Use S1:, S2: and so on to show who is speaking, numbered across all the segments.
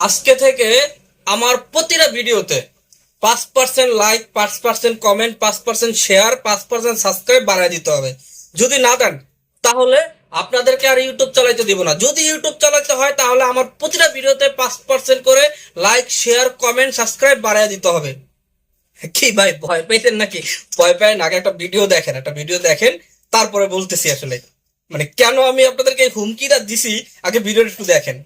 S1: আজকে থেকে আমার প্রতিটা ভিডিওতে পাঁচ পার্সেন্ট লাইক পাঁচ পার্সেন্ট কমেন্ট পাঁচ পার্সেন্ট শেয়ার পাঁচ পার্সেন্ট সাবস্ক্রাইব বাড়ায় দিতে হবে। যদি না দেন, তাহলে আপনাদেরকে আর ইউটিউব চালাইতে দিব না। যদি ইউটিউব চালাতে হয়, তাহলে আমার প্রতিটা ভিডিওতে পাঁচ পার্সেন্ট করে লাইক শেয়ার কমেন্ট সাবস্ক্রাইব বাড়ায় দিতে হবে। কি ভাই, ভয় পেতেন নাকি? ভয় পায় না, আগে একটা ভিডিও দেখেন, একটা ভিডিও দেখেন, তারপরে বলতেছি আসলে। মানে কেন আমি আপনাদেরকে হুমকিটা দিছি? আগে ভিডিওটা একটু দেখেন।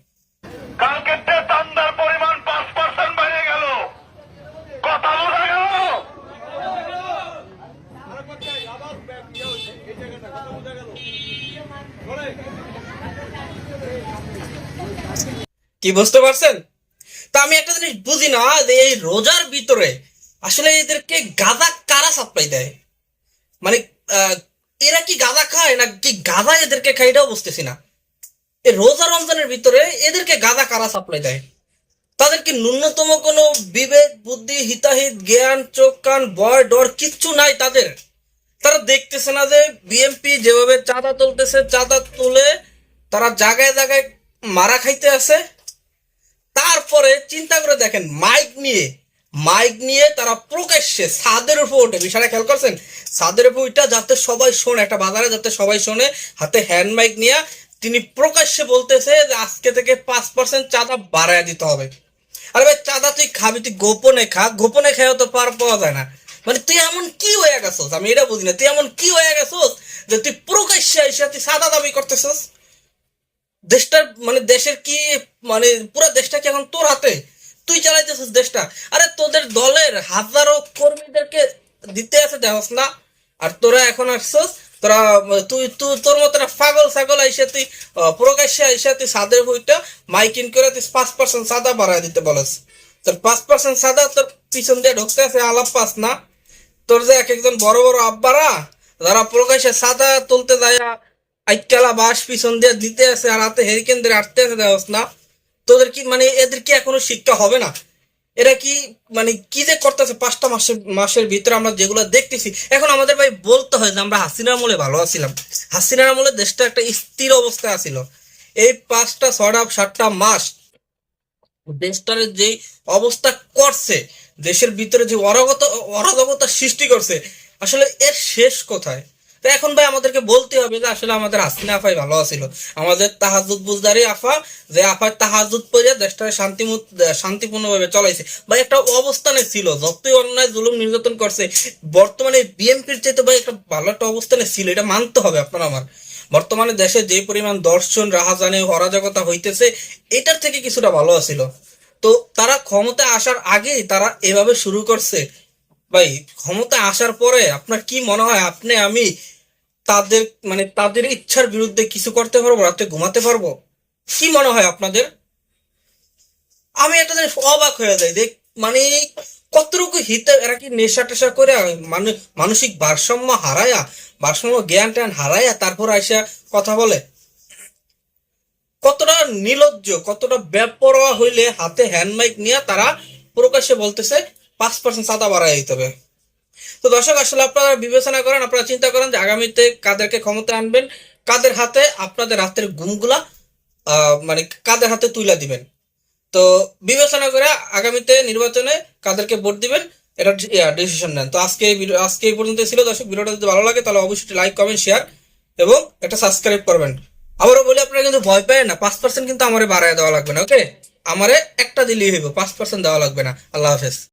S2: কালকে তান্দার পরিমাণ পাঁচ পার্সেন্ট বেড়ে গেল কথা বোঝা গেল
S1: কি বুঝতে পারছেন? তা আমি একটা জিনিস বুঝি না, যে এই রোজার ভিতরে আসলে এদেরকে গাঁদা কারা সাপ্লাই দেয়? মানে এরা কি গাঁদা খায় না কি গাঁদা এদেরকে খায় এটাও বুঝতেছি না। এই রোজা রমজানের ভিতরে এদেরকে গাঁদা কারা সাপ্লাই দেয়? তাদের কি ন্যূনতম কোনো বিবেক, বুদ্ধি, হিতাহিত জ্ঞান, চোখ, কান বয় ডর কিচ্ছু নাই তাদের? তারা দেখতেছে না যে বিএমপি যেভাবে চাঁদা তুলতেছে, চাঁদা তুলে তারা জায়গায় জায়গায় মারা খাইতে আছে। তারপরে চিন্তা করে দেখেন, মাইক নিয়ে মাইক নিয়ে তারা প্রকাশ্যে ছাদের উপর ওঠে। বিষয়টা খেয়াল করছেন? ছাদের উপর ওইটা যাতে সবাই শোনে, একটা বাজারে যাতে সবাই শোনে, হাতে হ্যান্ড মাইক নিয়ে তিনি প্রকাশ্যে বলতেছে যে আজকে থেকে পাঁচ পার্সেন্ট চাঁদা বাড়ায় দিতে হবে। আরে ভাই, চাঁদা তুই খাবি, তুই গোপনে খা। গোপনে খেয়েও তো পার পাওয়া যায় না। মানে তুই এমন কি হয়ে গেছোস? আমি এটা বুঝি না। তুই এমন কি হয়ে গেছোস যে তুই প্রকাশ্যে এসে তুই সাদা দাবি করতেছিস? দেশটার মানে দেশের কি মানে পুরো দেশটা কি এখন তোর হাতে? তুই চালাইতেছিস দেশটা। আরে তোদের দলের হাজারো কর্মীদেরকে দিতে আছে দেখস না? আর তোরা এখন আসছস, তোরা তুই তুই, তোর মতো পাগল ছাগল আইসে তুই প্রকাশ্যে আইসে তুই সাদের বইটা মাইকিং করে তুই পাঁচ পার্সেন্ট সাদা বাড়ায় দিতে বলস। তোর পাঁচ পার্সেন্ট সাদা তোর পিছন দিয়ে ঢুকতে আছে আলাপ পাস না? তোর যে এক একজন বড় বড় আব্বারা, যারা প্রকাশ্যে সাদা তুলতে যায় আইকালা বাস পিছন দিয়ে দিতে আছে আর হাতে হেরিকেন দিয়ে আটতে আছে না। তোদের কি মানে এদের কি এখনও শিক্ষা হবে না? এরা কি মানে কি যে করতেছে পাঁচটা মাসের মাসের ভিতরে আমরা যেগুলো দেখতেছি। এখন আমাদের ভাই বলতে হয় যে আমরা হাসিনার আমলে ভালো আছিলাম। হাসিনার আমলে দেশটা একটা স্থির অবস্থায় আছিল। এই পাঁচটা ছটা সাতটা মাস দেশটার যে অবস্থা করছে দেশের ভিতরে যে অরাগত, অরাজকতা সৃষ্টি করছে, আসলে এর শেষ কোথায়? তো এখন ভাই আমাদেরকে বলতে হবে যে আসলে আমাদের হাসিনা আফাই ভালো আছিল। আমাদের তাহাজুদ বুজদারি আফা, যে আফায় তাহাজুদ পড়ে দেশটাকে শান্তি শান্তিপূর্ণভাবে চলাইছে। ভাই একটা অবস্থানে ছিল, যতই অন্যায় জুলুম নির্যাতন করছে, বর্তমানে বিএনপির চাইতে ভাই একটা ভালো একটা অবস্থানে ছিল, এটা মানতে হবে আপনার আমার। বর্তমানে দেশে যে পরিমাণ দর্শন, রাহাজানে, অরাজকতা হইতেছে, এটার থেকে কিছুটা ভালো আছিল। তো তারা ক্ষমতা আসার আগেই তারা এভাবে শুরু করছে। ভাই ক্ষমতা আসার পরে আপনার কি মনে হয়? আপনি, আমি তাদের মানে তাদের ইচ্ছার বিরুদ্ধে কিছু করতে পারব? রাতে ঘুমাতে পারব? কি মনে হয় আপনাদের? আমি একটা জিনিস অবাক হয়ে যাই। দেখ মানে কতটুকু হিত এরা কি নেশা টেশা করে মানে মানসিক ভারসাম্য হারায়া, ভারসাম্য জ্ঞান ট্যান হারায়া, তারপর আইসা কথা বলে? কতটা নিলজ্জ কতটা বেপরোয়া হইলে হাতে হ্যান্ড মাইক নিয়ে তারা প্রকাশ্যে বলতেছে পাঁচ পার্সেন্ট চাঁদা বাড়াই দিতে হবে। তো দর্শক আসলে আপনারা বিবেচনা করেন আপনারা চিন্তা করেন যে আগামীতে কাদেরকে ক্ষমতা আনবেন কাদের হাতে আপনাদের রাতের ঘুমগুলা আহ, মানে কাদের হাতে তুইলা দিবেন। তো বিবেচনা করে আগামীতে নির্বাচনে কাদেরকে ভোট দিবেন এটা ডিসিশন নেন। তো আজকে আজকে এই পর্যন্ত ছিল। দর্শক ভিডিওটা যদি ভালো লাগে তাহলে অবশ্যই লাইক কমেন্ট শেয়ার এবং একটা সাবস্ক্রাইব করবেন। আবারও বলি, আপনারা কিন্তু ভয় পায় না। পাঁচ পার্সেন্ট কিন্তু আমার বাড়ায় দেওয়া লাগবে না ওকে আমারে একটা দিলেই হইব, পাঁচ পার্সেন্ট দেওয়া লাগবে না। আল্লাহ হাফেজ।